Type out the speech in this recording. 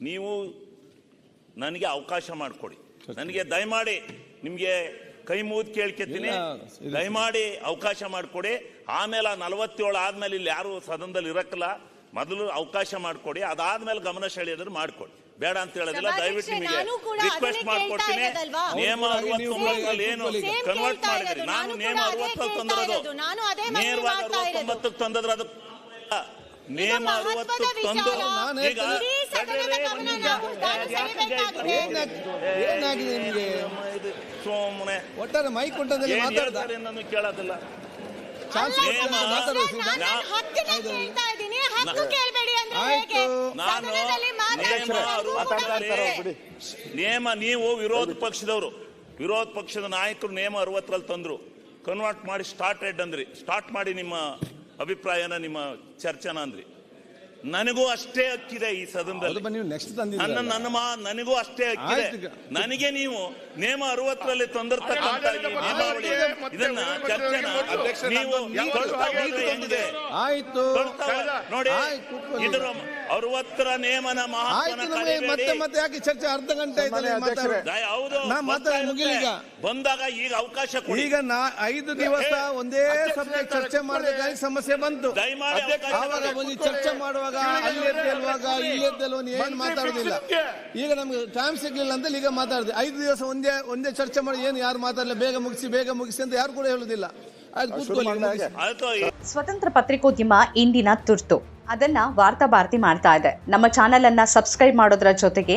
ನೀವು ನನಗೆ ಅವಕಾಶ ಮಾಡಿಕೊಡಿ. ನನಗೆ ದಯಮಾಡಿ ನಿಮಗೆ ಕೈ ಮುಗಿದು ಕೇಳ್ಕೆತೀನಿ. ದಯಮಾಡಿ ಅವಕಾಶ ಮಾಡಿಕೊಡಿ. ಆಮೇಲೆ ಆ ನಲವತ್ತೇಳು ಆದ್ಮೇಲೆ ಇಲ್ಲಿ ಯಾರು ಸದನದಲ್ಲಿ ಇರಕ್ಕಲ್ಲ. ಮೊದಲು ಅವಕಾಶ ಮಾಡಿಕೊಡಿ. ಅದಾದ್ಮೇಲೆ ಗಮನ ಸೆಳೆಯೋದ್ರೆ ಮಾಡಿಕೊಡಿ. ಬೇಡ ಅಂತ ಹೇಳೋದಿಲ್ಲ. ದಯವಿಟ್ಟು ನಿಮಗೆ ನಾನು ಕೂಡ ರಿಕ್ವೆಸ್ಟ್ ಮಾಡ್ಕೊಡ್ತೀನಿ. ನೇಮ ಅರವತ್ತೊಂಬತ್ತರಲ್ಲಿ ಏನು ಕನ್ವರ್ಟ್ ಮಾಡಿದ್ರಿ. ನಾನು ನೇಮ ಅರವತ್ತಲ್ಲಿ ತಂದಿರೋದು ನೇರವಾಗಿ. ಅರವತ್ತೊಂಬತ್ತಕ್ಕೆ ತಂದದ್ರ ಅದು ನೇಮ ಅರವತ್ತು ತಂದು ನಾನು ಈಗ ಏನಾಗಿದೆ ನಿಮ್ಗೆ? ಇದು ಸುಮ್ಮನೆ ಒಟ್ಟಾರೆ ಮೈಕ್ ಕೊಟ್ಟದಲ್ಲಿ ಮಾತಾಡ್ತಾರೆ ನಾನು ಕೇಳೋದಿಲ್ಲ ನೇಮ-. ನೀವು ವಿರೋಧ ಪಕ್ಷದವರು. ವಿರೋಧ ಪಕ್ಷದ ನಾಯಕರು ನೇಮ ಅರವತ್ತರಲ್ಲಿ ತಂದ್ರು. ಕನ್ವರ್ಟ್ ಮಾಡಿ ಸ್ಟಾರ್ಟ್ ಸ್ಟಾರ್ಟೆಡ್ ಅಂದ್ರಿ. ಸ್ಟಾರ್ಟ್ ಮಾಡಿ ನಿಮ್ಮ ಅಭಿಪ್ರಾಯನ ನಿಮ್ಮ ಚರ್ಚೆನ ಅಂದ್ರಿ. ನನಗೂ ಅಷ್ಟೇ ಹಕ್ಕಿದೆ ಈ ಅದು ಸದನದಲ್ಲಿ ಬನ್ನಿ ನೀವು ನೆಕ್ಸ್ಟ್ ನನ್ನ ನನ್ನ ಮಾ ನನಗೂ ಅಷ್ಟೇ ಹಕ್ಕಿದೆ. ನನಗೆ ನೀವು ನೇಮ ಅರವತ್ತರಲ್ಲಿ ತಂದಿರ್ತಕ್ಕಂಥ ಈ ನಿಯಮಾವಳಿ ಇದನ್ನ ಚರ್ಚೆನ? ನೀವು ಹೋದ್ರೆ ಹೆಂಗಿದೆ? ಆಯ್ತು. ನೋಡಿ. ಇದರ ಅರವತ್ತರ ಮತ್ತೆ ಮತ್ತೆ ಯಾಕೆ ಚರ್ಚೆ ಅರ್ಧ ಗಂಟೆ ಹೌದು. ಬಂದಾಗ ಈಗ ಅವಕಾಶ ಕೊಡಿ. ಈಗ ನಾ ಐದು ದಿವಸ ಒಂದೇ ಸಬ್ಜೆಕ್ಟ್ ಚರ್ಚೆ ಮಾಡಬೇಕಾಗಿ ಸಮಸ್ಯೆ ಬಂತು. ದಯಮಾಡಿ ಅವಕಾಶ ಆವಾಗ ಒಂದು ಚರ್ಚೆ ಮಾಡುವಾಗ ಅಲ್ಲೆದ್ದೇಳುವಾಗ ಇಲ್ಲೆದ್ದೇಳುವ ಏನು ಮಾತಾಡೋದಿಲ್ಲ. ಈಗ ನಮ್ಗೆ ಟೈಮ್ ಸಿಗ್ಲಿಲ್ಲ ಅಂತ ಈಗ ಮಾತಾಡಿದೆ. ಐದು ದಿವಸ ಒಂದೇ ಒಂದೇ ಚರ್ಚೆ ಮಾಡಿ ಏನು ಯಾರು ಮಾತಾಡಲಿಲ್ಲ ಬೇಗ ಮುಗಿಸಿ ಬೇಗ ಮುಗಿಸಿ ಅಂತ ಯಾರು ಕೂಡ ಹೇಳುದಿಲ್ಲ. ಸ್ವತಂತ್ರ ಪತ್ರಿಕೋದ್ಯಮ ಇಂದಿನ ತುರ್ತು. ಅದನ್ನ ವಾರ್ತಾ ಭಾರತಿ ಮಾಡ್ತಾ ಇದೆ. ನಮ್ಮ ಚಾನೆಲ್ ಅನ್ನ ಸಬ್ಸ್ಕ್ರೈಬ್ ಮಾಡೋದ್ರ ಜೊತೆಗೆ